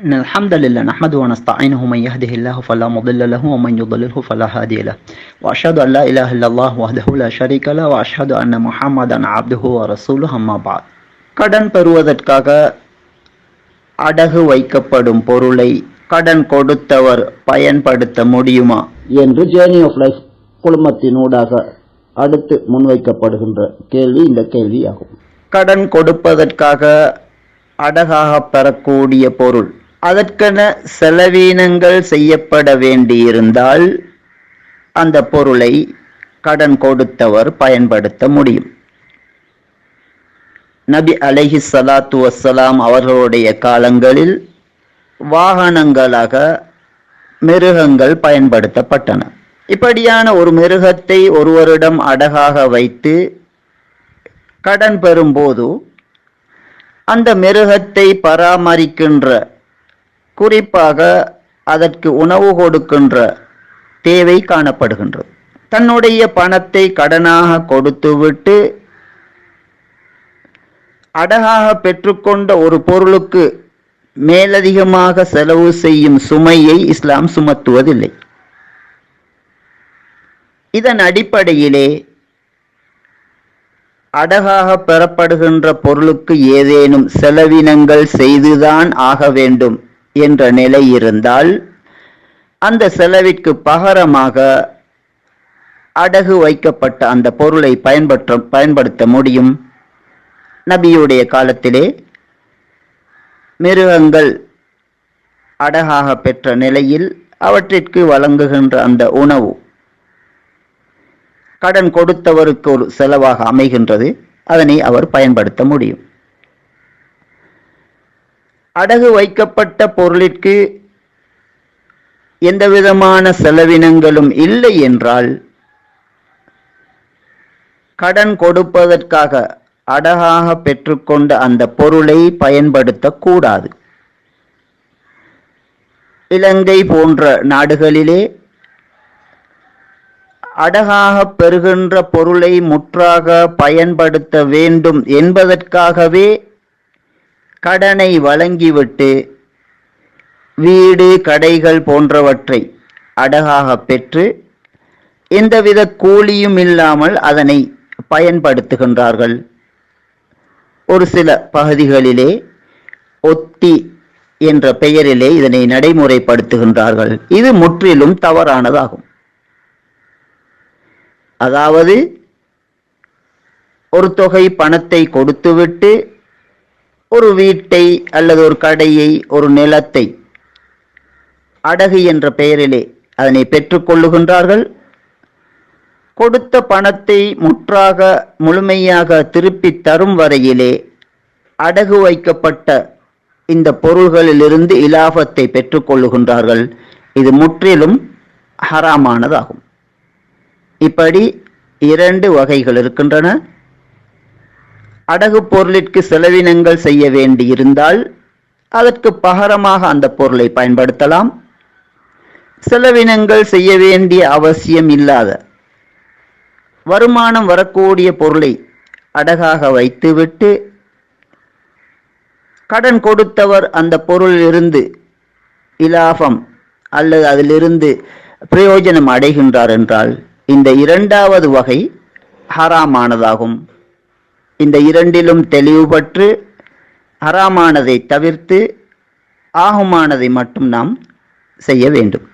إن الحمد لله نحمده ونستعينه من يهده الله فلا مضل له ومن يضلله فلا هادي له وأشهد أن لا إله إلا الله وحده لا شريك له وأشهد أن محمدا عبده ورسوله أما بعد கடன் பெறுவதற்காக அடகு வைக்கப்படும் பொருளை கடன் கொடுத்தவர் பயன்படுத்த முடியுமா என்று ஜேர்னி ஆஃப் லைஃப் குழுமத்தினூடாக அடுத்து முன்வைக்கப்படுகின்ற கேள்வி இந்த கேள்வியாகும் கடன் கொடுப்பதற்காக அடகாக பெறக்கூடிய பொருள் அதற்கென செலவீனங்கள் செய்யப்பட வேண்டியிருந்தால் அந்த பொருளை கடன் கொடுத்தவர் பயன்படுத்த முடியும். நபி அலஹி சலாத்து வசலாம் அவர்களுடைய காலங்களில் வாகனங்களாக மிருகங்கள் பயன்படுத்தப்பட்டன. இப்படியான ஒரு மிருகத்தை ஒருவரிடம் அடகாக வைத்து கடன் பெறும்போது அந்த மிருகத்தை பராமரிக்கின்ற குறிப்பாக அதற்கு உணவு கொடுக்கின்ற தேவை காணப்படுகின்றது. தன்னுடைய பணத்தை கடனாக கொடுத்துவிட்டு அடகாக பெற்றுக்கொண்ட ஒரு பொருளுக்கு மேலதிகமாக செலவு செய்யும் சுமையை இஸ்லாம் சுமத்துவதில்லை. இதன் அடிப்படையிலே அடகாக பெறப்படுகின்ற பொருளுக்கு ஏதேனும் செலவினங்கள் செய்துதான் ஆக வேண்டும். என்ற நிலை இருந்தால் அந்த செலவிற்கு பகரமாக அடகு வைக்கப்பட்ட அந்த பொருளை பயன்பற்ற பயன்படுத்த முடியும். நபியுடைய காலத்திலே மிருகங்கள் அடகாக பெற்ற நிலையில் அவற்றிற்கு வழங்குகின்ற அந்த உணவு கடன் கொடுத்தவருக்கு ஒரு செலவாக அமைகின்றது. அதனை அவர் பயன்படுத்த முடியும். அடகு வைக்கப்பட்ட பொருளிற்கு எந்தவிதமான செலவினங்களும் இல்லை என்றால் கடன் கொடுப்பதற்காக அடகாக பெற்றுக்கொண்ட அந்த பொருளை பயன்படுத்தக்கூடாது. இலங்கை போன்ற நாடுகளிலே அடகாக பெறுகின்ற பொருளை முற்றாக பயன்படுத்த வேண்டும் என்பதற்காகவே கடனை வழங்கிவிட்டு வீடு கடைகள் போன்றவற்றை அடகாக பெற்று எந்தவித கூலியும் இல்லாமல் அதனை பயன்படுத்துகின்றார்கள். ஒரு சில பகுதிகளிலே ஒத்தி என்ற பெயரிலே இதனை நடைமுறைப்படுத்துகின்றார்கள். இது முற்றிலும் தவறானதாகும். அதாவது ஒரு தொகை பணத்தை கொடுத்துவிட்டு ஒரு வீட்டை அல்லது ஒரு கடையை ஒரு நிலத்தை. அடகு என்ற பெயரிலே அதனை பெற்றுக்கொள்ளுகின்றார்கள் கொடுத்த பணத்தை முற்றாக முழுமையாக திருப்பி தரும் வரையிலே அடகு வைக்கப்பட்ட இந்த பொருள்களிலிருந்து இலாபத்தை பெற்றுக்கொள்ளுகின்றார்கள் இது முற்றிலும் ஹராமானதாகும். இப்படி இரண்டு வகைகள் இருக்கின்றன. அடகு பொருளிற்கு செலவினங்கள் செய்ய வேண்டியிருந்தால் அதற்கு பகரமாக அந்த பொருளை பயன்படுத்தலாம். செலவினங்கள் செய்ய வேண்டிய அவசியம் இல்லாத வருமானம் வரக்கூடிய பொருளை அடகாக வைத்துவிட்டு கடன் கொடுத்தவர் அந்த பொருளிலிருந்து இலாபம் அல்லது அதிலிருந்து பிரயோஜனம் அடைகின்றார் என்றால் இந்த இரண்டாவது வகை ஹராமானதாகும். இந்த இரண்டிலும் தெளிவுபற்று ஹராமானதை தவிர்த்து ஆகுமானதை மட்டும் நாம் செய்ய வேண்டும்.